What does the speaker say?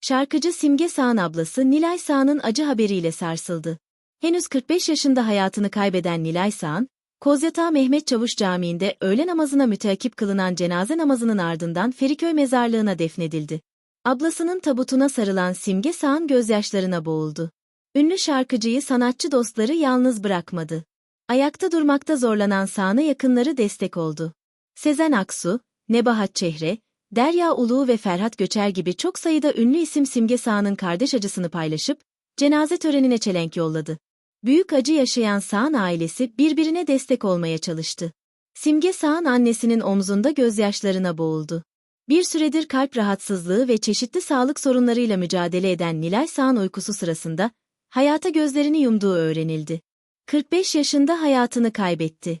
Şarkıcı Simge Sağ'ın ablası Nilay Sağ'ın acı haberiyle sarsıldı. Henüz 45 yaşında hayatını kaybeden Nilay Sağ'ın, Kozyatağı Mehmet Çavuş Camii'nde öğle namazına müteakip kılınan cenaze namazının ardından Feriköy mezarlığına defnedildi. Ablasının tabutuna sarılan Simge Sağ'ın gözyaşlarına boğuldu. Ünlü şarkıcıyı sanatçı dostları yalnız bırakmadı. Ayakta durmakta zorlanan Sağ'ına yakınları destek oldu. Sezen Aksu, Nebahat Çehre, Derya Ulu ve Ferhat Göçer gibi çok sayıda ünlü isim Simge Sağ'ın kardeş acısını paylaşıp, cenaze törenine çelenk yolladı. Büyük acı yaşayan Sağ'ın ailesi birbirine destek olmaya çalıştı. Simge Sağ'ın annesinin omzunda gözyaşlarına boğuldu. Bir süredir kalp rahatsızlığı ve çeşitli sağlık sorunlarıyla mücadele eden Nilay Sağ'ın uykusu sırasında, hayata gözlerini yumduğu öğrenildi. 45 yaşında hayatını kaybetti.